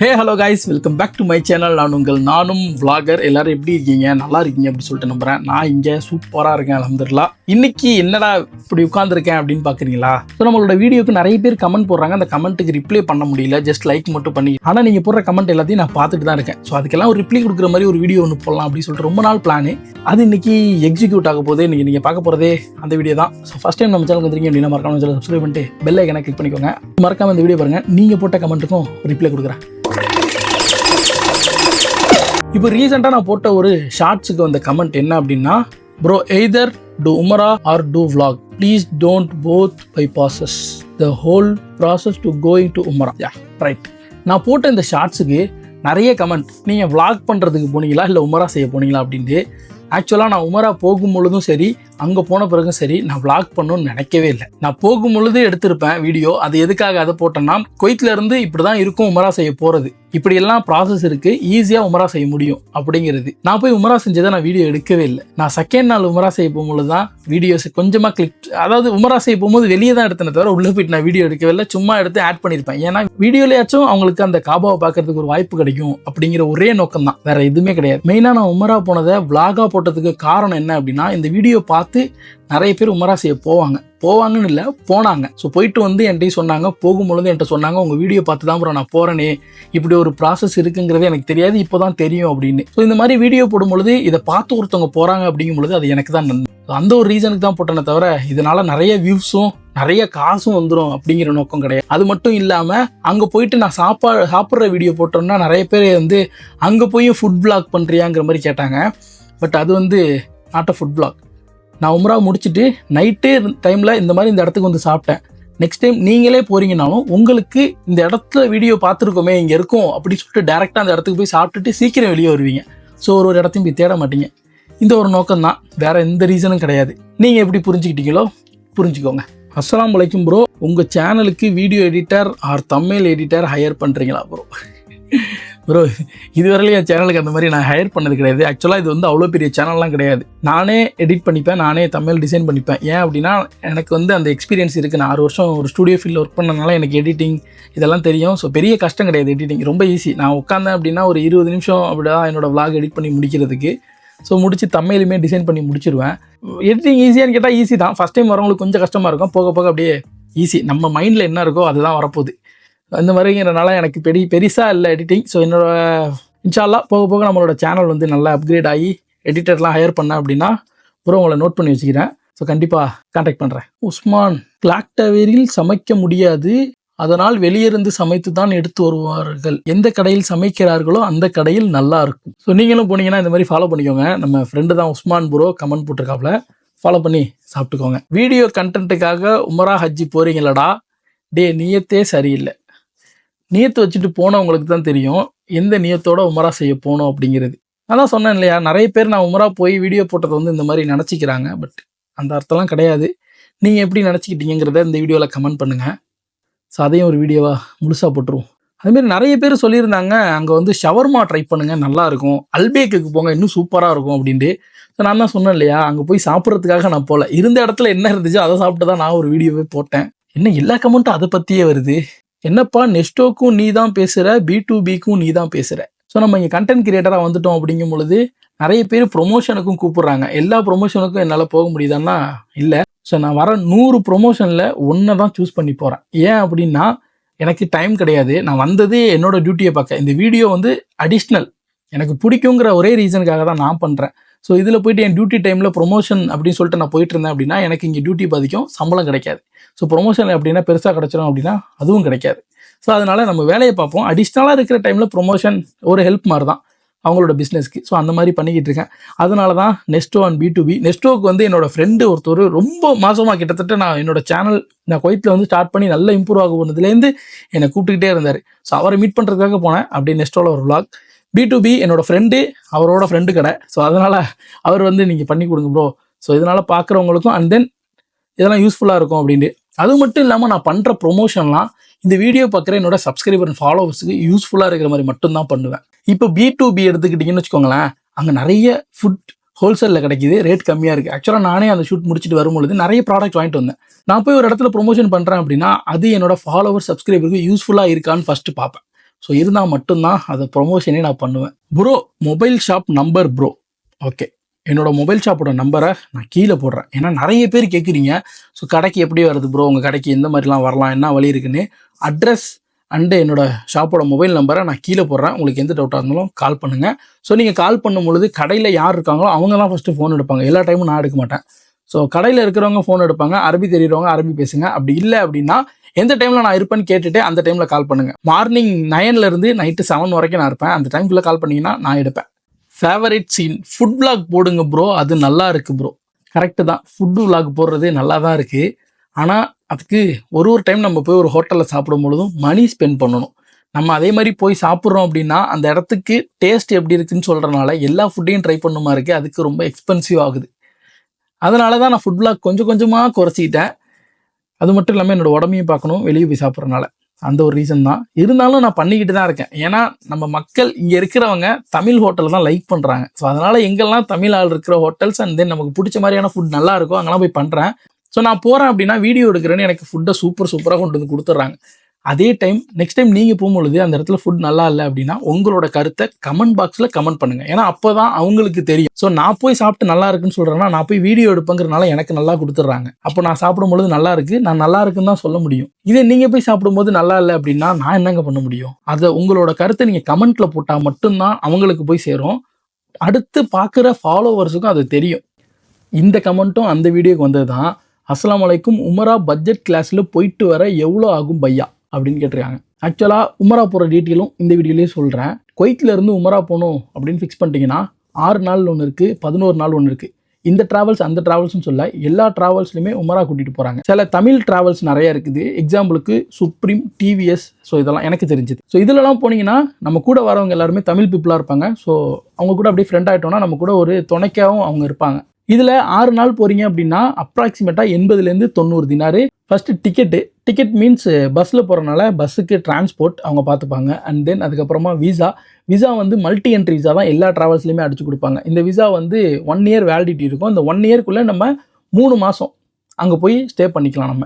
Hey hello guys welcome back to my channel நான் உங்கள் நானும் விளாகர் எல்லோரும் எப்படி இருக்கீங்க? நல்லா இருக்கீங்க அப்படின்னு சொல்லிட்டு நம்புகிறேன் நான் இங்கே சூப்பராக இருக்கேன் அலமதுல்லா இன்னைக்கு என்னடா இப்படி உட்காந்துருக்கேன் அப்படின்னு பார்க்குறீங்களா? ஸோ நம்மளோட வீடியோக்கு நிறைய பேர் கமெண்ட் போடுறாங்க. அந்த கமெண்ட்டுக்கு ரிப்ளை பண்ண முடியல. ஜஸ்ட் லைக் மட்டும் பண்ணி. ஆனால் நீங்கள் போடுற கமெண்ட் எல்லாத்தையும் நான் பார்த்துட்டு தான் இருக்கேன். ஸோ அதுக்கெல்லாம் ஒரு ரிப்ளை கொடுக்குற மாதிரி ஒரு வீடியோ ஒன்று போடலாம் அப்படின்னு சொல்லிட்டு ரொம்ப நாள் பிளானு அது இன்னைக்கு எக்ஸிக்யூட் ஆக போதே இன்னைக்கு நீங்கள் பார்க்க போகிறதே அந்த வீடியோ தான். ஸோ ஃபஸ்ட் டைம் நம்ம சேனல் வந்துருக்கீங்க அப்படின்னா மறக்காம சேனல் சப்ஸ்கிரைப் பண்ணிட்டு பெல் ஐக்கனை கிளிக் பண்ணிக்கோங்க. மறக்காம இந்த வீடியோ பாருங்கள் நீங்கள் போட்ட கமெண்ட்டுக்கும் ரிப்ளை கொடுக்குறேன். இப்போ ரீசெண்டாக நான் போட்ட ஒரு ஷார்ட்ஸுக்கு வந்த கமெண்ட் என்ன அப்படின்னா bro either to Umrah or to vlog. Please don't both by passes the whole process to going to Umrah yeah right நான் போட்ட இந்த ஷார்ட்ஸுக்கு நிறைய கமெண்ட் நீங்கள் விளாக் பண்ணுறதுக்கு போனீங்களா? இல்லை உமரா செய்ய போனீங்களா? அப்படின்ட்டு. ஆக்சுவலாக நான் உமரா போகும் பொழுதும் சரி அங்கே போன பிறகும் சரி நான் விளாக் பண்ணணும்னு நினைக்கவே இல்லை. நான் போகும் பொழுது எடுத்திருப்பேன் வீடியோ அது எதுக்காக அதை போட்டேன்னா குவைத்ல இருந்து இப்படி தான் இருக்கும் உமரா செய்ய போகிறது இப்படி எல்லாம் ப்ராசஸ் இருக்கு ஈஸியாக உமரா செய்ய முடியும் அப்படிங்கிறது. நான் போய் உமரா செஞ்சதை நான் வீடியோ எடுக்கவே இல்லை. நான் செகண்ட் நாள் உமரா செய்ய போகும்போது தான் வீடியோஸ் கொஞ்சமாக கிளிக் அதாவது உமரா செய்ய போகும்போது வெளியே தான் எடுத்தேனே தவிர உள்ளே போயிட்டு நான் வீடியோ எடுக்கவே இல்லை. சும்மா எடுத்து ஆட் பண்ணியிருப்பேன். ஏன்னா வீடியோலையாச்சும் அவங்களுக்கு அந்த காபாவை பார்க்கறதுக்கு ஒரு வாய்ப்பு கிடைக்கும் அப்படிங்கிற ஒரே நோக்கம் தான் வேற எதுவுமே கிடையாது. மெயினாக நான் உமரா போனதை விளாகா போட்டதுக்கு காரணம் என்ன அப்படின்னா இந்த வீடியோ பார்த்து பார்த்து நிறைய பேர் உமரா செய்ய போவாங்க. போவாங்கன்னு இல்லை போனாங்க. ஸோ போயிட்டு வந்து என்கிட்ட சொன்னாங்க. போகும்பொழுது என்கிட்ட சொன்னாங்க உங்கள் வீடியோ பார்த்து தான் ப்ரோ நான் போகிறேனே இப்படி ஒரு ப்ராசஸ் இருக்குங்கிறது எனக்கு தெரியாது. இப்போ தான் தெரியும் அப்படின்னு. ஸோ இந்த மாதிரி வீடியோ போடும்பொழுது இதை பார்த்து ஒருத்தவங்க போகிறாங்க அப்படிங்கும் பொழுது அது எனக்கு தான் நன்மை. அந்த ஒரு ரீசனுக்கு தான் போட்டேனே தவிர இதனால் நிறைய வியூஸும் நிறைய காசும் வந்துடும் அப்படிங்கிற நோக்கம் கிடையாது. அது மட்டும் இல்லாமல் அங்கே போயிட்டு நான் சாப்பா சாப்பிட்ற வீடியோ போட்டோம்னா நிறைய பேர் வந்து அங்கே போய் ஃபுட் பிளாக் பண்ணுறியாங்கிற மாதிரி கேட்டாங்க. பட் அது வந்து நாட் அ ஃபுட் பிளாக் நான் உம்ரா முடிச்சுட்டு நைட்டே டைமில் இந்த மாதிரி இந்த இடத்துக்கு வந்து சாப்பிட்டேன். நெக்ஸ்ட் டைம் நீங்களே போகிறீங்கனாலும் உங்களுக்கு இந்த இடத்துல வீடியோ பார்த்துருக்கோமே இங்கே இருக்கும் அப்படின்னு சொல்லிட்டு டேரெக்டாக அந்த இடத்துக்கு போய் சாப்பிட்டுட்டு சீக்கிரம் வெளியே வருவீங்க. ஸோ ஒரு ஒரு இடத்தையும் போய் தேட மாட்டீங்க. இந்த ஒரு நோக்கம் தான். வேறு எந்த ரீசனும் கிடையாது. நீங்கள் எப்படி புரிஞ்சுக்கிட்டீங்களோ புரிஞ்சுக்கோங்க. அஸ்லாம் அலைக்கும் ப்ரோ உங்கள் சேனலுக்கு video editor or Tamil editor hire பண்ணுறீங்களா ப்ரோ ப்ரோ இதுவரையிலும் என் சேனலுக்கு அந்த மாதிரி நான் ஹையர் பண்ணது கிடையாது. ஆக்சுவலாக இது வந்து அவ்வளோ பெரிய சேனல்லாம் கிடையாது. நானே எடிட் பண்ணிப்பேன் நானே தமிழ் டிசைன் பண்ணிப்பேன். ஏன் அப்படின்னா எனக்கு வந்து அந்த எக்ஸ்பீரியன்ஸ் இருக்குது நான் ஆறு வருஷம் ஒரு ஸ்டூடியோ ஃபீல்டில் ஒர்க் பண்ணனால எனக்கு எடிட்டிங் இதெல்லாம் தெரியும். ஸோ பெரிய கஷ்டம் கிடையாது எடிட்டிங் ரொம்ப ஈஸி நான் உட்காந்தேன் அப்படின்னா ஒரு இருபது நிமிஷம் அப்படிதான் என்னோடய விளாக் எடிட் பண்ணி முடிக்கிறதுக்கு. ஸோ முடிச்சு தமிழுமே டிசைன் பண்ணி முடிச்சிருவேன். எடிட்டிங் ஈஸியான்னு கேட்டால் ஈஸி தான். ஃபஸ்ட் டைம் வரவங்களுக்கு கொஞ்சம் கஷ்டமாக இருக்கும். போக போக அப்படியே ஈஸி நம்ம மைண்டில் என்ன இருக்கோ அதுதான் வரப்போகுது. அந்த மாதிரிங்கிறனால எனக்கு பெரிய பெருசாக இல்லை எடிட்டிங் ஸோ என்னோட இன்ஷால்லாம் போக போக நம்மளோட சேனல் வந்து நல்லா அப்கிரேட் ஆகி எடிட்டர்லாம் ஹையர் பண்ணேன் அப்படின்னா அப்புறம் உங்களை நோட் பண்ணி வச்சுக்கிறேன். ஸோ கண்டிப்பாக காண்டாக்ட் பண்ணுறேன் உஸ்மான் கிளாக் டவரில் சமைக்க முடியாது. அதனால் வெளியிருந்து சமைத்து தான் எடுத்து வருவார்கள். எந்த கடையில் சமைக்கிறார்களோ அந்த கடையில் நல்லா இருக்கும். ஸோ நீங்களும் போனீங்கன்னா இந்த மாதிரி ஃபாலோ பண்ணிக்கோங்க. நம்ம ஃப்ரெண்டு தான் உஸ்மான் ப்ரோ கமெண்ட் போட்டிருக்காப்புல ஃபாலோ பண்ணி சாப்பிட்டுக்கோங்க. வீடியோ கண்டென்ட்டுக்காக உமரா ஹஜ்ஜி போறீங்களடா. டே நீயத்தே சரியில்லை. நியத்து வச்சுட்டு போனவங்களுக்கு தான் தெரியும். எந்த நியத்தோட உமரா செய்ய போனோம் அப்படிங்கிறது. அதான் சொன்னேன் இல்லையா நிறைய பேர் நான் உமரா போய் வீடியோ போட்டதை வந்து இந்த மாதிரி நினச்சிக்கிறாங்க. பட் அந்த அர்த்தம்லாம் கிடையாது. நீங்கள் எப்படி நினச்சிக்கிட்டீங்கிறத இந்த வீடியோவில் கமெண்ட் பண்ணுங்கள் ஸோ அதையும் ஒரு வீடியோவாக முழுசாக போட்டுருவோம். அதுமாரி நிறைய பேர் சொல்லியிருந்தாங்க அங்கே வந்து ஷவர்மா ட்ரை பண்ணுங்கள் நல்லாயிருக்கும் அல்பேக்குக்கு போங்க இன்னும் சூப்பராக இருக்கும் அப்படின்ட்டு. ஸோ நான் தான் சொன்னேன் இல்லையா அங்கே போய் சாப்பிட்றதுக்காக நான் போகல இருந்த இடத்துல என்ன இருந்துச்சோ அதை சாப்பிட்டு தான் நான் ஒரு வீடியோவே போட்டேன். என்ன எல்லா கமெண்ட்டும் அதை பற்றியே வருது. என்னப்பா நெஸ்டோக்கும் நீ தான் பேசுகிற பி டு பிக்கும் நீ தான் பேசுகிற ஸோ நம்ம இங்கே கண்டென்ட் கிரியேட்டராக வந்துட்டோம் அப்படிங்கும் பொழுது நிறைய பேர் ப்ரொமோஷனுக்கும் கூப்பிடுறாங்க. எல்லா ப்ரொமோஷனுக்கும் என்னால் போக முடியுதான்னா இல்லை. ஸோ நான் வர நூறு ப்ரொமோஷனில் ஒன்றை தான் சூஸ் பண்ணி போகிறேன் ஏன் அப்படின்னா எனக்கு டைம் கிடையாது. நான் வந்ததே என்னோட டியூட்டியை பார்க்க. இந்த வீடியோ வந்து அடிஷ்னல் எனக்கு பிடிக்குங்கிற ஒரே ரீசனுக்காக தான் நான் பண்ணுறேன் ஸோ இதில் போயிட்டு என் டியூட்டி டைமில் ப்ரொமோஷன் அப்படின்னு சொல்லிட்டு நான் போயிட்டு இருந்தேன் அப்படின்னா எனக்கு இங்கே டியூட்டி பாதிக்கும் சம்பளம் கிடைக்காது. ஸோ ப்ரொமோஷன் அப்படின்னா பெருசாக கிடச்சிடும் அப்படின்னா அதுவும் கிடைக்காது. ஸோ அதனால நம்ம வேலையை பார்ப்போம். அடிஷ்னலாக இருக்கிற டைமில் ப்ரொமோஷன் ஒரு ஹெல்ப் மாதிரி தான் அவங்களோட பிஸ்னஸ்க்கு ஸோ அந்த மாதிரி பண்ணிக்கிட்டு இருக்கேன். அதனால தான் Nesto and B to B நெஸ்டோக்கு வந்து என்னோட ஃப்ரெண்டு ஒருத்தர் ரொம்ப மாசமாக கிட்டத்தட்ட நான் என்னோட சேனல் நான் குவைத்தில் வந்து ஸ்டார்ட் பண்ணி நல்லா இம்ப்ரூவ் ஆக போனதுலேருந்து என்னை கூப்பிட்டுக்கிட்டே இருந்தார். ஸோ அவரை மீட் பண்ணுறதுக்காக போனேன். அப்படி நெஸ்டோவில் ஒரு விளாக் பி டு பி என்னோட ஃப்ரெண்டு அவரோட ஃப்ரெண்டு கடை. ஸோ அதனால் அவர் வந்து நீங்கள் பண்ணி கொடுங்க ப்ரோ ஸோ இதனால் பார்க்குறவங்களுக்கும் அண்ட் தென் இதெல்லாம் யூஸ்ஃபுல்லாக இருக்கும் அப்படின்ட்டு. அது மட்டும் இல்லாமல் நான் பண்ணுற ப்ரொமோஷன்லாம் இந்த வீடியோ பார்க்குற என்னோட சப்ஸ்கிரைபர் ஃபாலோவர்ஸுக்கு யூஸ்ஃபுல்லாக இருக்கிற மாதிரி மட்டும்தான் பண்ணுவேன். இப்போ பி டு பி எடுத்துக்கிட்டிங்கன்னு வச்சுக்கோங்களேன் அங்கே நிறைய ஃபுட் ஹோல்சேலில் கிடைக்கிது ரேட் கம்மியாக இருக்குது ஆக்சுவலாக நானே அந்த ஷூட் முடிச்சுட்டு வரும்பொழுது நிறைய ப்ராடக்ட் வாங்கிட்டு வந்தேன். நான் போய் ஒரு இடத்துல ப்ரொமோஷன் பண்ணுறேன் அப்படின்னா அது என்னோட ஃபாலோவர் சப்ஸ்கிரைபருக்கு யூஸ்ஃபுல்லாக இருக்கான்னு ஃபஸ்ட்டு பார்ப்பேன். ஸோ இருந்தால் மட்டும்தான் அதை ப்ரொமோஷனே நான் பண்ணுவேன். Bro mobile shop number bro okay என்னோட மொபைல் ஷாப்போட நம்பரை நான் கீழே போடுறேன். ஏன்னா நிறைய பேர் கேட்குறீங்க ஸோ கடைக்கு எப்படி வருது ப்ரோ உங்கள் கடைக்கு எந்த மாதிரிலாம் வரலாம் என்ன வழி இருக்குன்னு அட்ரஸ் அண்டு என்னோடய ஷாப்போட மொபைல் நம்பரை நான் கீழே போடுறேன். உங்களுக்கு எந்த டவுட்டாக இருந்தாலும் கால் பண்ணுங்கள் ஸோ நீங்கள் கால் பண்ணும் பொழுது கடையில் யார் இருக்காங்களோ அவங்க தான் ஃபஸ்ட்டு ஃபோன் எடுப்பாங்க. எல்லா டைமும் நான் எடுக்க மாட்டேன். ஸோ கடையில் இருக்கிறவங்க ஃபோன் எடுப்பாங்க. அரபி தெரியுறவங்க அரபி பேசுங்க. அப்படி இல்லை அப்படின்னா எந்த டைமில் நான் இருப்பேன்னு கேட்டுட்டு அந்த டைமில் கால் பண்ணுங்கள் மார்னிங் நைன்லேருந்து நைட்டு செவன் வரைக்கும் நான் இருப்பேன். அந்த டைம்குள்ளே கால் பண்ணீங்கன்னா நான் எடுப்பேன். ஃபேவரட் சீன் ஃபுட் விளாக் போடுங்க ப்ரோ அது நல்லா இருக்கு ப்ரோ கரெக்டு தான். ஃபுட் விளாக் போடுறது நல்லா தான் இருக்குது ஆனால் அதுக்கு ஒரு ஒரு டைம் நம்ம போய் ஒரு ஹோட்டலில் சாப்பிடும் பொழுதும் மணி ஸ்பெண்ட் பண்ணணும். நம்ம அதே மாதிரி போய் சாப்பிட்றோம் அப்படின்னா அந்த இடத்துக்கு டேஸ்ட் எப்படி இருக்குன்னு சொல்கிறனால எல்லா ஃபுட்டையும் ட்ரை பண்ணுமா இருக்குது அதுக்கு ரொம்ப எக்ஸ்பென்சிவ் ஆகுது. அதனால தான் நான் ஃபுட் vlog கொஞ்சம் கொஞ்சமாக குறைச்சிக்கிட்டேன். அது மட்டும் இல்லாமல் என்னோட உடம்பையும் பார்க்கணும் வெளியே போய் சாப்பிட்றனால அந்த ஒரு ரீசன் தான். இருந்தாலும் நான் பண்ணிக்கிட்டு தான் இருக்கேன். ஏன்னா நம்ம மக்கள் இங்கே இருக்கிறவங்க தமிழ் ஹோட்டல் தான் லைக் பண்ணுறாங்க ஸோ அதனால் எங்கெல்லாம் தமிழ் ஆள் இருக்கிற ஹோட்டல்ஸ் அண்ட் தென் நமக்கு பிடிச்ச மாதிரியான ஃபுட் நல்லா இருக்கும் அங்கெல்லாம் போய் பண்ணுறேன் ஸோ நான் போகிறேன் அப்படின்னா வீடியோ எடுக்கிறேன்னு எனக்கு ஃபுட்டை சூப்பர் சூப்பராக கொண்டு வந்து கொடுத்துட்றாங்க. அதே டைம் நெக்ஸ்ட் டைம் நீங்கள் போகும்பொழுது அந்த இடத்துல ஃபுட் நல்லா இல்லை அப்படின்னா உங்களோட கருத்தை கமெண்ட் பாக்ஸில் கமெண்ட் பண்ணுங்கள் ஏன்னா அப்போ தான் அவங்களுக்கு தெரியும். ஸோ நான் போய் சாப்பிட்டு நல்லா இருக்குன்னு சொல்கிறேன்னா நான் போய் வீடியோ எடுப்பங்கிறனால எனக்கு நல்லா கொடுத்துட்றாங்க. அப்போ நான் சாப்பிடும்பொழுது நல்லா இருக்கு நான் நல்லா இருக்குன்னு தான் சொல்ல முடியும். இதே நீங்கள் போய் சாப்பிடும்போது நல்லா இல்லை அப்படின்னா நான் என்னங்க பண்ண முடியும்? அதை உங்களோட கருத்தை நீங்கள் கமெண்ட்ல போட்டால் மட்டும்தான் அவங்களுக்கு போய் சேரும். அடுத்து பார்க்குற ஃபாலோவர்ஸுக்கும் அது தெரியும். இந்த கமெண்ட்டும் அந்த வீடியோக்கு வந்தது தான் அஸ்லாம் வலைக்கும் உமரா பட்ஜெட் கிளாஸில் போயிட்டு வர எவ்வளோ ஆகும் பையா? அப்படின்னு கேட்டிருக்காங்க. ஆக்சுவலாக உமரா போகிற டீட்டெயிலும் இந்த வீடியோலேயே சொல்கிறேன் குவைத்திலேருந்து உமரா போகணும் அப்படின்னு ஃபிக்ஸ் பண்ணிட்டீங்கன்னா ஆறு நாள் ஒன்று இருக்குது பதினோரு நாள் ஒன்று இருக்குது இந்த டிராவல்ஸ் அந்த டிராவல்ஸ்னு சொல்ல எல்லா டிராவல்ஸ்லையுமே உமரா கூட்டிகிட்டு போகிறாங்க சில தமிழ் டிராவல்ஸ் நிறைய இருக்குது. எக்ஸாம்பிளுக்கு சுப்ரீம் டிவிஎஸ் ஸோ இதெல்லாம் எனக்கு தெரிஞ்சது. ஸோ இதிலலாம் போனீங்கன்னா நம்ம கூட வரவங்க எல்லாருமே தமிழ் பீப்புளாக இருப்பாங்க. ஸோ அவங்க கூட அப்படியே ஃப்ரெண்ட் ஆகிட்டோம்னா நம்ம கூட ஒரு துணைக்காகவும் அவங்க இருப்பாங்க. இதில் ஆறு நாள் போகிறீங்க அப்படின்னா அப்ராக்சிமேட்டாக எண்பதுலேருந்து தொண்ணூறு தினாரு ஃபஸ்ட்டு டிக்கெட்டு டிக்கெட் மீன்ஸ் பஸ்ஸில் போகிறனால பஸ்ஸுக்கு டிரான்ஸ்போர்ட் அவங்க பார்த்துப்பாங்க அண்ட் தென் அதுக்கப்புறமா விசா விசா வந்து மல்டி என்ட்ரி விசா தான் எல்லா ட்ராவல்ஸ்லையுமே அடிச்சு கொடுப்பாங்க. இந்த விசா வந்து ஒன் இயர் வேலிடிட்டி இருக்கும். இந்த ஒன் இயர்க்குள்ளே நம்ம மூணு மாதம் அங்கே போய் ஸ்டே பண்ணிக்கலாம் நம்ம.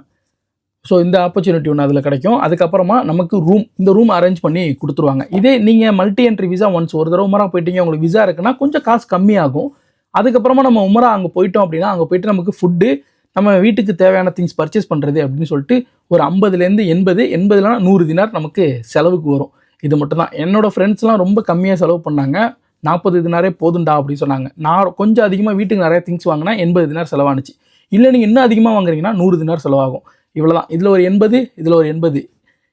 ஸோ இந்த ஆப்பர்ச்சுனிட்டி ஒன்று அதில் கிடைக்கும். அதுக்கப்புறமா நமக்கு ரூம் இந்த ரூம் அரேஞ்ச் பண்ணி கொடுத்துருவாங்க. இதே நீங்கள் மல்டி என்ட்ரி விசா ஒன்ஸ் ஒரு தடவை மரம் போயிட்டீங்க உங்களுக்கு விசா இருக்குன்னா கொஞ்சம் காசு கம்மியாகும். அதுக்கப்புறமா நம்ம உமரா அங்கே போயிட்டோம் அப்படின்னா அங்கே போயிட்டு நமக்கு ஃபுட்டு நம்ம வீட்டுக்கு தேவையான திங்ஸ் பர்ச்சேஸ் பண்ணுறது அப்படின்னு சொல்லிட்டு ஒரு ஐம்பதுலேருந்து எண்பது எண்பதுலாம் நூறு தினார் நமக்கு செலவுக்கு வரும். இது மட்டும் தான் ஃப்ரெண்ட்ஸ்லாம் ரொம்ப கம்மியாக செலவு பண்ணாங்க. நாற்பது தினாரே போதுண்டா அப்படின்னு சொன்னாங்க. நான் கொஞ்சம் அதிகமாக வீட்டுக்கு நிறைய திங்ஸ் வாங்கினா எண்பது தினார் செலவானுச்சு. இல்லை நீங்கள் இன்னும் அதிகமாக வாங்குறீங்கன்னா நூறு தினார் செலவாகும். இவ்வளோதான் இதில் ஒரு எண்பது இதில் ஒரு எண்பது.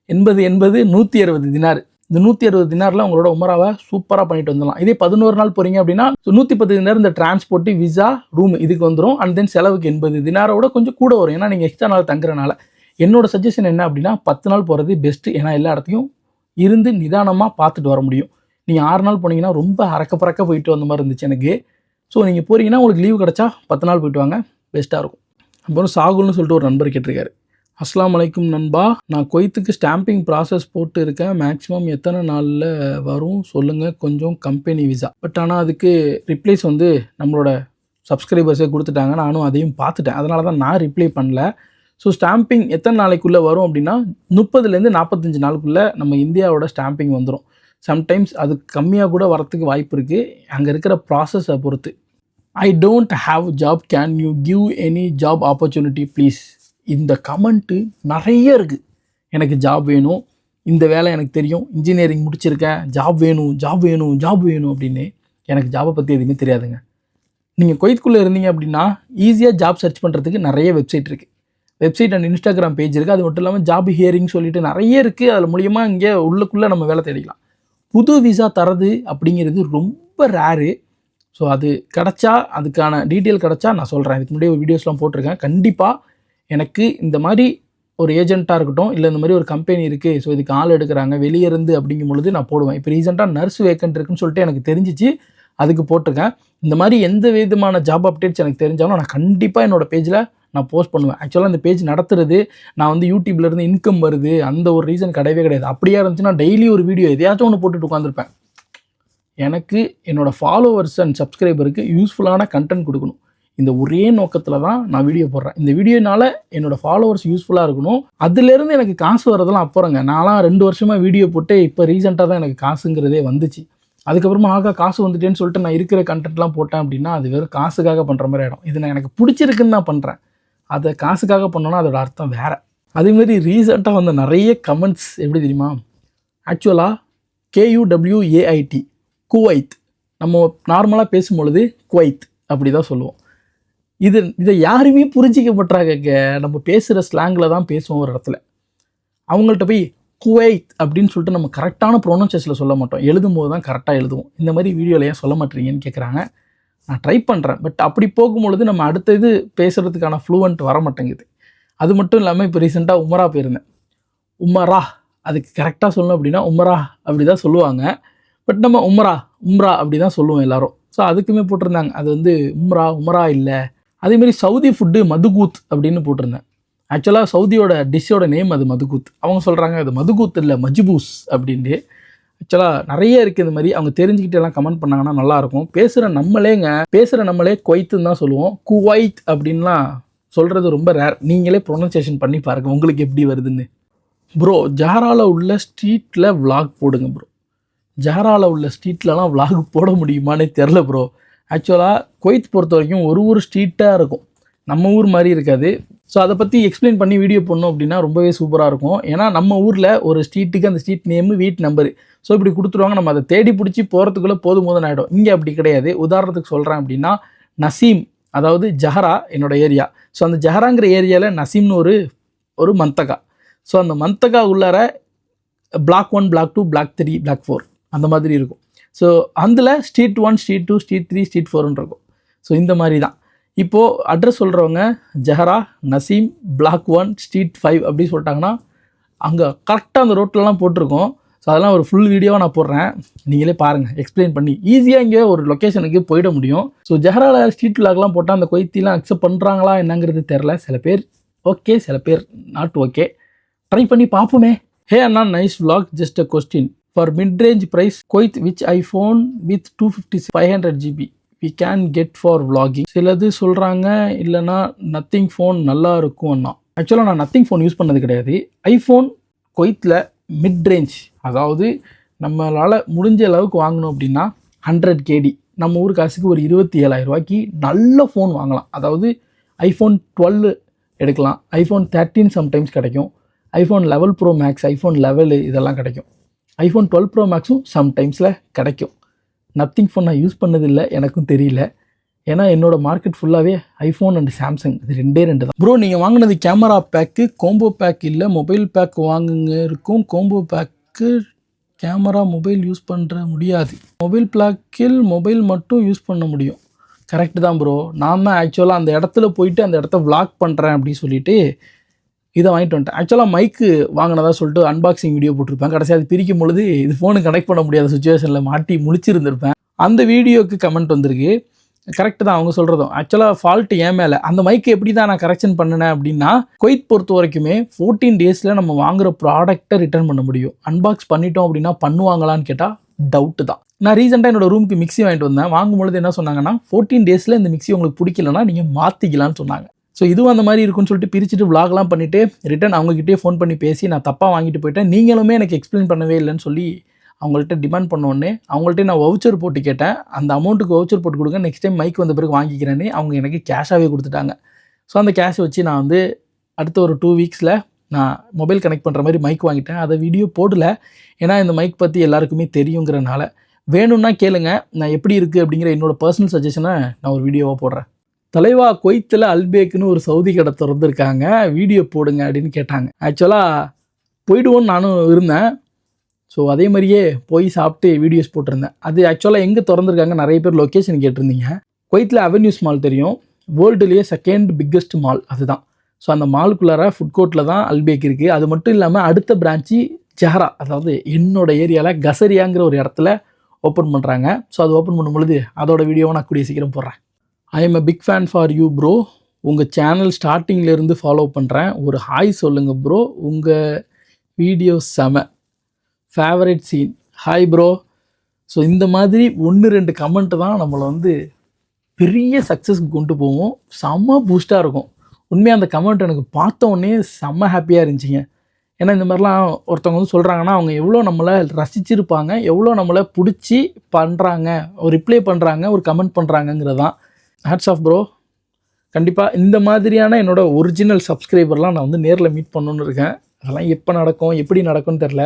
எண்பது எண்பது நூற்றி அறுபது தினார். இந்த நூற்றி அறுபது தினாரில் உங்களோட உமராவை சூப்பராக பண்ணிட்டு வந்துடலாம். இதே பதினோரு நாள் போகிறீங்க அப்படின்னா நூற்றி பத்து தினார் இந்த டிரான்ஸ்போர்ட்டு விசா ரூம் இதுக்கு வந்துடும் அண்ட் தென் செலவுக்கு எண்பது தினாரோட கொஞ்சம் கூட வரும். ஏன்னா நீங்கள் எக்ஸ்ட்ரா நாள் தங்குறனால. என்னோட சஜஷன் என்ன அப்படின்னா பத்து நாள் போகிறது பெஸ்ட்டு ஏன்னா எல்லா இடத்தையும் இருந்து நிதானமாக பார்த்துட்டு வர முடியும். நீங்கள் ஆறு நாள் போனீங்கன்னா ரொம்ப அறக்க பறக்க போயிட்டு வந்த மாதிரி இருந்துச்சு எனக்கு. ஸோ நீங்கள் போகிறீங்கன்னா உங்களுக்கு லீவு கிடச்சா பத்து நாள் போயிட்டு வாங்க. பெஸ்ட்டாக இருக்கும். அப்புறம் சாகுல்னு சொல்லிட்டு ஒரு நண்பர் கேட்டிருக்காரு. அஸ்லாம் வலைக்கும் நண்பா. நான் கொய்த்துக்கு ஸ்டாம்பிங் ப்ராசஸ் போட்டு இருக்கேன். மேக்ஸிமம் எத்தனை நாளில் வரும் சொல்லுங்கள் கொஞ்சம் கம்பெனி விசா பட் ஆனால் அதுக்கு ரிப்ளைஸ் வந்து நம்மளோட சப்ஸ்கிரைபர்ஸே கொடுத்துட்டாங்க. நானும் அதையும் பார்த்துட்டேன். அதனால தான் நான் ரிப்ளை பண்ணல. ஸோ ஸ்டாம்பிங் எத்தனை நாளைக்குள்ளே வரும் அப்படின்னா முப்பதுலேருந்து நாற்பத்தஞ்சு நாளுக்குள்ளே நம்ம இந்தியாவோட ஸ்டாம்பிங் வந்துடும் சம்டைம்ஸ் அது கம்மியாக கூட வரத்துக்கு வாய்ப்பு இருக்குது அங்கே இருக்கிற ப்ராசஸை பொறுத்து. I don't have job can you give any job opportunity please இந்த கமெண்ட்டு நிறைய இருக்குது எனக்கு ஜாப் வேணும் இந்த வேலை எனக்கு தெரியும் இன்ஜினியரிங் முடிச்சிருக்கேன் ஜாப் வேணும் ஜாப் வேணும் ஜாப் வேணும் அப்படின்னு எனக்கு ஜாபை பற்றி எதுவுமே தெரியாதுங்க. நீங்கள் கொய்த்குள்ளே இருந்தீங்க அப்படின்னா ஈஸியாக ஜாப் சர்ச் பண்ணுறதுக்கு நிறைய வெப்சைட் இருக்குது வெப்சைட் அண்ட் இன்ஸ்டாகிராம் பேஜ் இருக்குது அது மட்டும் இல்லாமல் ஜாப் ஹியரிங் சொல்லிட்டு நிறைய இருக்குது அதில் மூலியமாக இங்கே உள்ளுக்குள்ளே நம்ம வேலை தேடிக்கலாம். புது விசா தரது அப்படிங்கிறது ரொம்ப ரேரு ஸோ அது கிடச்சா அதுக்கான டீட்டெயில் கிடச்சா நான் சொல்கிறேன் இதுக்கு முன்னாடி ஒரு வீடியோஸ்லாம் போட்டிருக்கேன். கண்டிப்பாக எனக்கு இந்த மாதிரி ஒரு ஏஜென்ட்டாக இருக்கட்டும் இல்லை இந்த மாதிரி ஒரு கம்பெனி இருக்குது ஸோ இதுக்கு ஆள் எடுக்கிறாங்க வெளியே இருந்து அப்படிங்கும் பொழுது நான் போடுவேன். இப்போ ரீசெண்டாக நர்ஸ் வேக்கன்ட் இருக்குன்னு சொல்லிட்டு எனக்கு தெரிஞ்சிச்சு அதுக்கு போட்டிருக்கேன். இந்த மாதிரி எந்த விதமான ஜாப் அப்டேட்ஸ் எனக்கு தெரிஞ்சாலும் நான் கண்டிப்பாக என்னோட பேஜில் நான் போஸ்ட் பண்ணுவேன். ஆக்சுவலாக அந்த பேஜ் நடத்துறது நான் வந்து யூடியூப்லேருந்து இன்கம் வருது அந்த ஒரு ரீசன் கிடையவே கிடையாது. அப்படியே இருந்துச்சுன்னா டெய்லி ஒரு வீடியோ எதையாச்சும் ஒன்று போட்டுட்டு உட்காந்துருப்பேன் எனக்கு என்னோடய ஃபாலோவர்ஸ் அண்ட் சப்ஸ்கிரைபருக்கு யூஸ்ஃபுல்லான கண்டென்ட் கொடுக்கணும். இந்த ஒரே நோக்கத்தில் தான் நான் வீடியோ போடுறேன். இந்த வீடியோனால என்னோட ஃபாலோவர்ஸ் யூஸ்ஃபுல்லாக இருக்கணும். அதுலேருந்து எனக்கு காசு வரதெல்லாம் அப்புறங்க. நான்லாம் ரெண்டு வருஷமாக வீடியோ போட்டு இப்போ ரீசெண்டாக தான் எனக்கு காசுங்கிறதே வந்துச்சு. அதுக்கப்புறமா ஆகா காசு வந்துட்டேன்னு சொல்லிட்டு நான் இருக்கிற கண்டென்ட்லாம் போட்டேன் அப்படின்னா அது வெறும் காசுக்காக பண்ணுற மாதிரி ஆகிடும் இது நான் எனக்கு பிடிச்சிருக்குன்னு தான் பண்ணுறேன் அதை காசுக்காக பண்ணோன்னா அதோட அர்த்தம் வேறு. அதேமாரி ரீசெண்டாக வந்த நிறைய கமெண்ட்ஸ் எப்படி தெரியுமா? ஆக்சுவலாக கேயூடபிள்யூஏஐடி குவைத். நம்ம நார்மலாக பேசும்பொழுது குவைத் அப்படி தான் சொல்லுவோம். இது இதை யாருமே புரிஞ்சிக்க மாட்டாங்க நம்ம பேசுகிற ஸ்லாங்கில் தான் பேசுவோம் ஒரு இடத்துல. அவங்கள்ட்ட போய் குவைத் அப்படின்னு சொல்லிட்டு நம்ம கரெக்டான ப்ரொனன்சேஷனில் சொல்ல மாட்டோம். எழுதும் போது தான் கரெக்டாக எழுதுவோம். இந்த மாதிரி வீடியோவில் ஏன் சொல்ல மாட்டீங்கன்னு கேட்குறாங்க நான் ட்ரை பண்ணுறேன் பட் அப்படி போகும்பொழுது நம்ம அடுத்த இது பேசுகிறதுக்கான ஃப்ளூவெண்ட் வர மாட்டேங்குது. அது மட்டும் இல்லாமல் இப்போ ரீசெண்டாக உமரா போயிருந்தேன். உமரா அதுக்கு கரெக்டாக சொல்லணும் அப்படின்னா உமரா அப்படி தான் சொல்லுவாங்க. பட் நம்ம உம்ரா உம்ரா அப்படி தான் சொல்லுவோம் எல்லோரும். ஸோ அதுக்குமே போட்டிருந்தாங்க. அது வந்து உம்ரா உமரா இல்லை. அதேமாரி சவுதி ஃபுட்டு மதுகூத் அப்படின்னு போட்டிருந்தேன். ஆக்சுவலாக சவுதியோட டிஷ்ஷோட நேம் அது மதுகூத். அவங்க சொல்கிறாங்க அது மதுகூத் இல்லை மஜ்பூஸ் அப்படின்ட்டு. ஆக்சுவலாக நிறைய இருக்குது இந்த மாதிரி. அவங்க தெரிஞ்சுக்கிட்டு எல்லாம் கமெண்ட் பண்ணாங்கன்னா நல்லாயிருக்கும் பேசுகிற நம்மளேங்க பேசுகிற நம்மளே குவைத்துன்னு தான் சொல்லுவோம். குவைத் அப்படின்லாம் சொல்கிறது ரொம்ப ரேர் நீங்களே ப்ரொனன்சியேஷன் பண்ணி பாருங்க உங்களுக்கு எப்படி வருதுன்னு. ப்ரோ ஜாராவில் உள்ள ஸ்ட்ரீட்டில் vlog போடுங்க ப்ரோ ஜாராவில் உள்ள ஸ்ட்ரீட்லலாம் vlog போட முடியுமானே தெரில ப்ரோ ஆக்சுவலாக குவைத் பொறுத்த வரைக்கும் ஒரு ஒரு ஸ்ட்ரீட்டாக இருக்கும். நம்ம ஊர் மாதிரி இருக்காது. ஸோ அதை பற்றி எக்ஸ்பிளைன் பண்ணி வீடியோ பண்ணோம் அப்படின்னா ரொம்பவே சூப்பராக இருக்கும். ஏன்னா நம்ம ஊரில் ஒரு ஸ்ட்ரீட்டுக்கு அந்த ஸ்ட்ரீட் நேமு வீட் நம்பரு ஸோ இப்படி கொடுத்துருவாங்க. நம்ம அதை தேடி பிடிச்சி போகிறதுக்குள்ளே போதும் போதும் ஆகிடும் இங்கே அப்படி கிடையாது. உதாரணத்துக்கு சொல்கிறேன் அப்படின்னா நசீம் அதாவது ஜஹரா என்னோட ஏரியா ஸோ அந்த ஜஹராங்கிற ஏரியாவில் நசீம்னு ஒரு ஒரு மந்தகா. ஸோ அந்த மந்தகா உள்ளார block one block two block three block four அந்த மாதிரி இருக்கும். ஸோ அதில் street one street two street three street ஃபோர்னு இருக்கும் ஸோ இந்த மாதிரி தான் இப்போது அட்ரஸ் சொல்கிறவங்க Jahra Naseem block one street five அப்படின்னு சொல்லிட்டாங்கன்னா அங்கே கரெக்டாக அந்த ரோட்லலாம் போட்டிருக்கோம். ஸோ அதெல்லாம் ஒரு ஃபுல் வீடியோவாக நான் போடுறேன். நீங்களே பாருங்கள் எக்ஸ்பிளைன் பண்ணி. ஈஸியாக இங்கே ஒரு லொக்கேஷனுக்கு போயிட முடியும். ஸோ ஜஹரால ஸ்ட்ரீட் விளாக்லாம் போட்டால் அந்த கொய்த்திலாம் அக்செப்ட் பண்ணுறாங்களா என்னங்கிறது தெரில சில பேர் ஓகே சில பேர் நாட் ஓகே ட்ரை பண்ணி பார்ப்போமே. Hey Anna nice vlog just a question for mid range price Kuwait which iPhone with two fifty five hundred GB we can get for vlogging சிலது சொல்கிறாங்க இல்லைனா நத்திங் ஃபோன் நல்லா இருக்கும்னா. ஆக்சுவலாக நான் நத்திங் ஃபோன் யூஸ் பண்ணது கிடையாது. ஐஃபோன் கொய்த்தில் மிட் ரேஞ்ச் அதாவது நம்மளால் முடிஞ்ச அளவுக்கு வாங்கணும் அப்படின்னா ஹண்ட்ரட் கேடி நம்ம ஊர் காசுக்கு ஒரு இருபத்தி ஏழாயிரம் ரூபாய்க்கு நல்ல ஃபோன் வாங்கலாம். அதாவது ஐஃபோன் டுவெல் எடுக்கலாம். ஐஃபோன் தேர்ட்டீன் சம்டைம்ஸ் கிடைக்கும். IPhone eleven pro max iPhone eleven இதெல்லாம் கிடைக்கும். ஐஃபோன் டுவெல் ப்ரோ மேக்ஸும் சம்டைம்ஸில் கிடைக்கும். நத்திங் ஃபோன் நான் யூஸ் பண்ணதில்லை எனக்கும் தெரியல. ஏன்னா என்னோட மார்க்கெட் ஃபுல்லாகவே ஐஃபோன் அண்ட் சாம்சங் இது ரெண்டே ரெண்டு தான். ப்ரோ நீங்கள் வாங்கினது கேமரா பேக்கு கோம்போ பேக் இல்லை மொபைல் பேக் வாங்குங்க இருக்கும். Combo pack camera mobile use பண்ணுற முடியாது. மொபைல் பிளாக்கில் மொபைல் மட்டும் யூஸ் பண்ண முடியும். கரெக்டு தான் ப்ரோ நான் தான் ஆக்சுவலாக அந்த இடத்துல போயிட்டு அந்த இடத்த விளாக் பண்ணுறேன் அப்படின்னு சொல்லிட்டு இதை வாங்கிட்டு வந்துட்டேன். ஆக்சுவலாக மைக்கு வாங்கினதா சொல்லிட்டு அன்பாக்சிங் வீடியோ போட்டிருப்பேன். கடைசி அது பிரிக்கும் பொழுது இது ஃபோனு கனெக்ட் பண்ண முடியாத சுச்சுவேஷனில் மாட்டி முழிச்சிருந்திருப்பேன். அந்த வீடியோக்கு கமெண்ட் வந்திருக்கு. கரெக்டு தான் அவங்க சொல்கிறதும் ஆக்சுவலாக ஃபால்ட்டு ஏன் மேலே. அந்த மைக்கு எப்படி தான் நான் கரெக்ஷன் பண்ணினேன் அப்படின்னா கொய்த் பொறுத்த வரைக்குமே ஃபோர்டீன் டேஸில் நம்ம வாங்குற ப்ராடக்ட்டை ரிட்டர்ன் பண்ண முடியும். அன்பாக்ஸ் பண்ணிட்டோம் அப்படின்னா பண்ணுவாங்களான்னு கேட்டால் டவுட்டு தான். நான் ரீசெண்டாக என்னோடய ரூமுக்கு மிக்ஸி வாங்கிட்டு வந்தேன். வாங்கும்பொழுது என்ன சொன்னாங்கன்னா ஃபோர்டீன் டேஸில் இந்த மிக்ஸி உங்களுக்கு பிடிக்கலன்னா நீங்கள் மாற்றிக்கலாம்னு சொன்னாங்க. ஸோ இதுவும் அந்த மாதிரி இருக்குன்னு சொல்லிட்டு பிரிச்சுட்டு vlogலாம் பண்ணிவிட்டு ரிட்டன் அவங்ககிட்டயே ஃபோன் பண்ணி பேசி நான் தப்பாக வாங்கிட்டு போயிட்டேன். நீங்களுமே எனக்கு எக்ஸ்பிளைன் பண்ணவே இல்லைன்னு சொல்லி அவங்கள்ட்ட டிமாண்ட் பண்ண உடனே அவங்கள்ட்ட நான் வவுச்சர் போட்டு கேட்டேன். அந்த அமௌண்ட்டுக்கு வவுச்சர் போட்டு கொடுங்க. நெக்ஸ்ட் டைம் மைக் வந்த பிறகு வாங்கிக்கிறேன்னு அவங்க எனக்கு கேஷாகவே கொடுத்துட்டாங்க. ஸோ அந்த கேஷ் வச்சு நான் வந்து அடுத்த ஒரு டூ வீக்ஸில் நான் மொபைல் கனெக்ட் பண்ணுற மாதிரி மைக் வாங்கிட்டேன். அதை வீடியோ போடல. ஏன்னா இந்த மைக் பற்றி எல்லாருக்குமே தெரியுங்கிறனால வேணும்னா கேளுங்க. நான் எப்படி இருக்குது அப்படிங்கிற என்னோடய பர்சனல் சஜஷனை நான் ஒரு வீடியோவாக போடுறேன். தலைவா கொய்த்தில் அல்பேக்குன்னு ஒரு சவுதி கடை திறந்துருக்காங்க. வீடியோ போடுங்க அப்படின்னு கேட்டாங்க. ஆக்சுவலாக போயிடுவோன்னு நானும் இருந்தேன். ஸோ அதே மாதிரியே போய் சாப்பிட்டு வீடியோஸ் போட்டிருந்தேன். அது ஆக்சுவலாக எங்கே திறந்துருக்காங்க? நிறைய பேர் லொக்கேஷன் கேட்டிருந்தீங்க. கொய்த்தில் அவென்யூஸ் மால் தெரியும். வேர்ல்டுலேயே செகண்ட் பிக்கஸ்ட் மால் அதுதான். ஸோ அந்த மாலுக்குள்ளார ஃபுட் கோர்ட்டில் தான் அல்பேக் இருக்குது அது மட்டும் இல்லாமல் அடுத்த பிரான்ச்சு ஜஹரா அதாவது என்னோட ஏரியாவில் கசரியாங்கிற ஒரு இடத்துல ஓப்பன் பண்ணுறாங்க ஸோ அது ஓப்பன் பண்ணும் பொழுது அதோட வீடியோவை நான் கூடிய சீக்கிரம் போடுறேன். I am a big fan for you bro உங்கள் சேனல் ஸ்டார்டிங்லேருந்து ஃபாலோ பண்ணுறேன் ஒரு ஹாய் சொல்லுங்கள் ப்ரோ உங்கள் வீடியோ செம. Favourite scene hi bro so இந்த மாதிரி ஒன்று ரெண்டு கமெண்ட்டு தான் நம்மளை வந்து பெரிய சக்ஸஸ்க்கு கொண்டு போவோம் செம்ம பூஸ்ட்டாக இருக்கும். உண்மையாக அந்த கமெண்ட் எனக்கு பார்த்த உடனே செம்ம ஹாப்பியாக இருந்துச்சுங்க. ஏன்னா இந்த மாதிரிலாம் ஒருத்தவங்க வந்து சொல்கிறாங்கன்னா அவங்க எவ்வளோ நம்மளை ரசிச்சிருப்பாங்க எவ்வளோ நம்மளை பிடிச்சி பண்ணுறாங்க ஒரு ரிப்ளை பண்ணுறாங்க ஒரு கமெண்ட் பண்ணுறாங்கங்கிறது தான். ஹேட்ஸ் ஆஃப் ப்ரோ கண்டிப்பாக இந்த மாதிரியான என்னோட ஒரிஜினல் சப்ஸ்கிரைபர்லாம் நான் வந்து நேரில் மீட் பண்ணணுன்னு இருக்கேன். அதெல்லாம் எப்போ நடக்கும் எப்படி நடக்கும்னு தெரில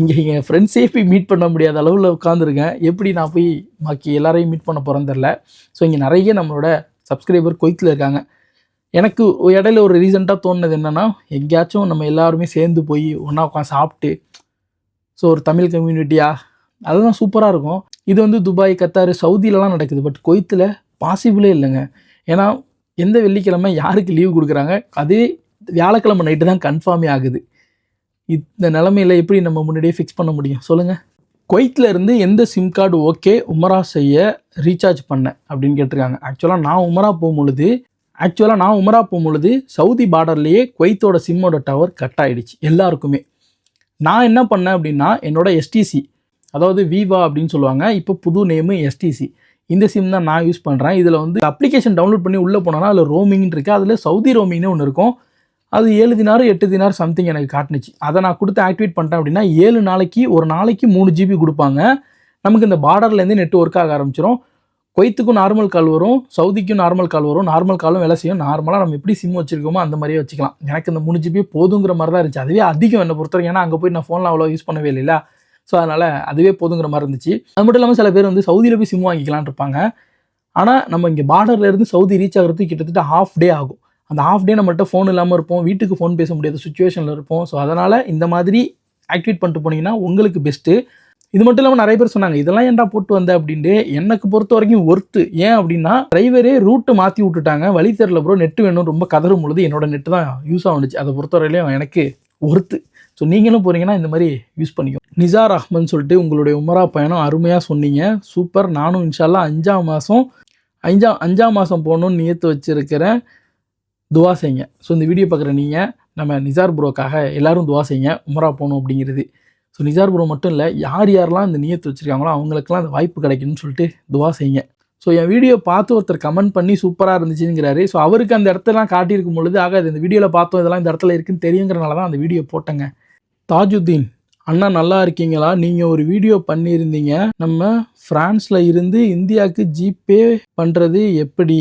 இங்கே என் ஃப்ரெண்ட்ஸே போய் மீட் பண்ண முடியாத அளவில் உட்காந்துருக்கேன் எப்படி நான் போய் பாக்கி எல்லாரையும் மீட் பண்ண போகிறேன்னு தெரில ஸோ இங்கே நிறைய நம்மளோட சப்ஸ்கிரைபர் கொய்த்தில் இருக்காங்க. எனக்கு இடையில ஒரு ரீசெண்டாக தோணுனது என்னென்னா எங்கேயாச்சும் நம்ம எல்லாருமே சேர்ந்து போய் ஒன்றா உட்காந்து சாப்பிட்டு ஸோ ஒரு தமிழ் கம்யூனிட்டியா அதெல்லாம் சூப்பராக இருக்கும். இது வந்து துபாய் கத்தார் சவுதியிலலாம் நடக்குது. பட் கொய்த்தில் பாசிபிளே இல்லைங்க. ஏன்னா எந்த வெள்ளிக்கிழமை யாருக்கு லீவு கொடுக்குறாங்க அதே வியாழக்கிழமை நைட்டு தான் கன்ஃபார்மே ஆகுது. இந்த நிலமையில எப்படி நம்ம முன்னாடியே ஃபிக்ஸ் பண்ண முடியும்? சொல்லுங்கள் குவைத்தில் இருந்து எந்த சிம் கார்டு ஓகே உமரா செய்ய ரீசார்ஜ் பண்ண அப்படின்னு கேட்டிருக்காங்க. ஆக்சுவலாக நான் உமரா போகும்பொழுது ஆக்சுவலாக நான் உமரா போகும்பொழுது சவுதி பார்டர்லேயே குவைத்தோட சிம்மோட டவர் கட் ஆயிடுச்சு எல்லாருக்குமே. நான் என்ன பண்ணேன் அப்படின்னா என்னோட எஸ்டிசி அதாவது விவா அப்படின்னு சொல்லுவாங்க இப்போ புது நேமு எஸ்டிசி இந்த சிம் தான் நான் யூஸ் பண்ணுறேன் இதில் வந்து அப்ளிகேஷன் டவுன்லோட் பண்ணி உள்ளே போனோன்னா அதில் ரோமிங்னு இருக்குது அதில் சவுதி ரோமிங்னு ஒன்று இருக்கும். அது ஏழு தினார் எட்டு தினார் சம்திங் எனக்கு காட்டுனுச்சு. அதை நான் கொடுத்து ஆக்டிவேட் பண்ணிட்டேன் அப்படின்னா ஏழு நாளைக்கு ஒரு நாளைக்கு மூணு ஜிபி கொடுப்பாங்க. நமக்கு இந்த பார்டர்லேருந்து நெட் ஒர்க் ஆக ஆரம்பிச்சிடும் கொய்த்துக்கும் நார்மல் கால் வரும். சவுதிக்கும் நார்மல் கால் வரும். நார்மல் காலும் வேலை செய்யும். நார்மலாக நம்ம எப்படி சிம் வச்சுருக்கோமோ அந்த மாதிரியே வச்சுக்கலாம். எனக்கு இந்த மூணு ஜிபி போதுங்கிற மாதிரி தான் இருந்துச்சு. அதுவே அதிகம் என்னை பொறுத்தவரைக்கும். ஏன்னா அங்கே போய் நான் ஃபோனில் அவ்வளோ யூஸ் பண்ணவே இல்லை ஸோ அதனால் அதுவே போதுங்கிற மாதிரி இருந்துச்சு. அது மட்டும் இல்லாமல் சில பேர் வந்து சவுதியில் போய் சிம் வாங்கிக்கலான் இருப்பாங்க. ஆனால் நம்ம இங்கே பார்டர்லேருந்து சவுதி ரீச் ஆகிறதுக்கு கிட்டத்தட்ட ஹாஃப் டே ஆகும். அந்த ஹாஃப் டே நம்மகிட்ட ஃபோன் இல்லாமல் இருப்போம். வீட்டுக்கு ஃபோன் பேச முடியாத சுச்சுவேஷனில் இருப்போம். ஸோ அதனால் இந்த மாதிரி ஆக்டிவேட் பண்ணிட்டு போனீங்கன்னா உங்களுக்கு பெஸ்ட்டு இது மட்டும் இல்லாமல் நிறைய பேர் சொன்னாங்க இதெல்லாம் ஏன்டா போட்டு வந்த? அப்படின்ட்டு. எனக்கு பொறுத்த வரைக்கும் ஒர்த்து ஏன் அப்படின்னா டிரைவரே ரூட்டு மாற்றி விட்டுட்டாங்க. வழி தெரியல ப்ரோ நெட்டு வேணும் ரொம்ப கதறும் பொழுது என்னோட நெட்டு தான் யூஸ் ஆகுனுச்சு அதை பொறுத்தவரையிலையும் எனக்கு ஒர்த்து ஸோ நீங்களும் போகிறீங்கன்னா இந்த மாதிரி யூஸ் பண்ணிக்கோ. நிசார் அஹ்மன் சொல்லிட்டு உங்களுடைய உமரா பயணம் அருமையாக சொன்னீங்க. சூப்பர் நானும் இன்ஷால்லா அஞ்சாம் மாதம் அஞ்சாம் அஞ்சாம் மாதம் போகணும்னு நியத்து வச்சுருக்கிறேன். துவா செய்யுங்க. ஸோ இந்த வீடியோ பார்க்குற நீங்கள் நம்ம நிசார் ப்ரோக்காக எல்லாரும் துவா செய்யுங்க. உமரா போகணும் அப்படிங்கிறது. ஸோ நிசார் ப்ரோ மட்டும் இல்லை யார் யாரெல்லாம் இந்த நியத்து வச்சுருக்காங்களோ அவங்களுக்கெல்லாம் அந்த வாய்ப்பு கிடைக்கணும்னு சொல்லிட்டு துவா செய்யுங்க. ஸோ என் வீடியோ பார்த்து ஒருத்தர் கமெண்ட் பண்ணி சூப்பராக இருந்துச்சுங்கிறாரு. ஸோ அவருக்கு அந்த இடத்தெல்லாம் காட்டியிருக்கும் பொழுது ஆக இந்த வீடியோவில் பார்த்தோம் இதெல்லாம் இந்த இடத்துல இருக்குன்னு தெரியுங்கிறனால தான் அந்த வீடியோ போட்டேங்க. தாஜுத்தீன் அண்ணா நல்லா இருக்கீங்களா? நீங்கள் ஒரு வீடியோ பண்ணியிருந்தீங்க. நம்ம ஃப்ரான்ஸில் இருந்து இந்தியாவுக்கு ஜிபே பண்ணுறது எப்படி?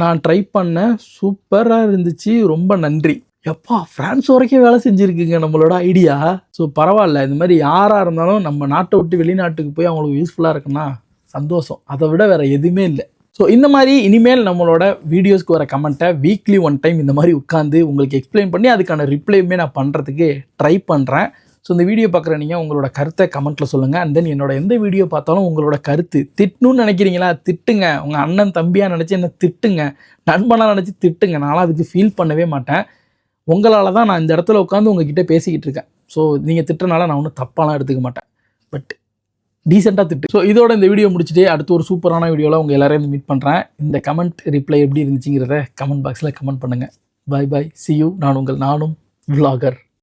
நான் ட்ரை பண்ணேன் சூப்பராக இருந்துச்சு. ரொம்ப நன்றி. எப்பா ஃப்ரான்ஸ் வரைக்கும் வேலை செஞ்சுருக்குங்க நம்மளோட ஐடியா. ஸோ பரவாயில்ல. இந்த மாதிரி யாராக இருந்தாலும் நம்ம நாட்டை விட்டு வெளிநாட்டுக்கு போய் அவங்களுக்கு யூஸ்ஃபுல்லாக இருக்குன்னா சந்தோஷம். அதை விட வேறு எதுவுமே இல்லை. ஸோ இந்த மாதிரி இனிமேல் நம்மளோட வீடியோஸ்க்கு வர கமெண்ட்டை வீக்லி ஒன் டைம் இந்த மாதிரி உட்காந்து உங்களுக்கு எக்ஸ்பிளைன் பண்ணி அதுக்கான ரிப்ளையுமே நான் பண்ணுறதுக்கு ட்ரை பண்ணுறேன் ஸோ இந்த வீடியோ பார்க்குற நீங்கள் உங்களோட கருத்தை கமெண்ட்டில் சொல்லுங்கள் அண்ட் தென் என்னோட எந்த வீடியோ பார்த்தாலும் உங்களோட கருத்து திட்டணும்னு நினைக்கிறீங்களா? திட்டுங்க. உங்கள் அண்ணன் தம்பியாக நினச்சி என்ன திட்டுங்க. நண்பனாக நினச்சி திட்டுங்க. நானும் அதுக்கு ஃபீல் பண்ணவே மாட்டேன். உங்களால் தான் நான் இந்த இடத்துல உட்காந்து உங்ககிட்ட பேசிக்கிட்டு இருக்கேன். ஸோ நீங்கள் திட்டுறனால நான் ஒன்றும் தப்பாலாம் எடுத்துக்க மாட்டேன். பட் டீசெண்டாக திட்டு. ஸோ இதோட இந்த வீடியோ முடிச்சுட்டு அடுத்து ஒரு சூப்பரான வீடியோவில் உங்கள் எல்லாரையும் மீட் பண்ணுறேன் இந்த கமெண்ட் ரிப்ளை எப்படி இருந்துச்சுங்கிறத கமெண்ட் பாக்ஸில் கமெண்ட் பண்ணுங்கள் பாய் பாய் சி யூ நான் உங்கள் நானும் விளாகர்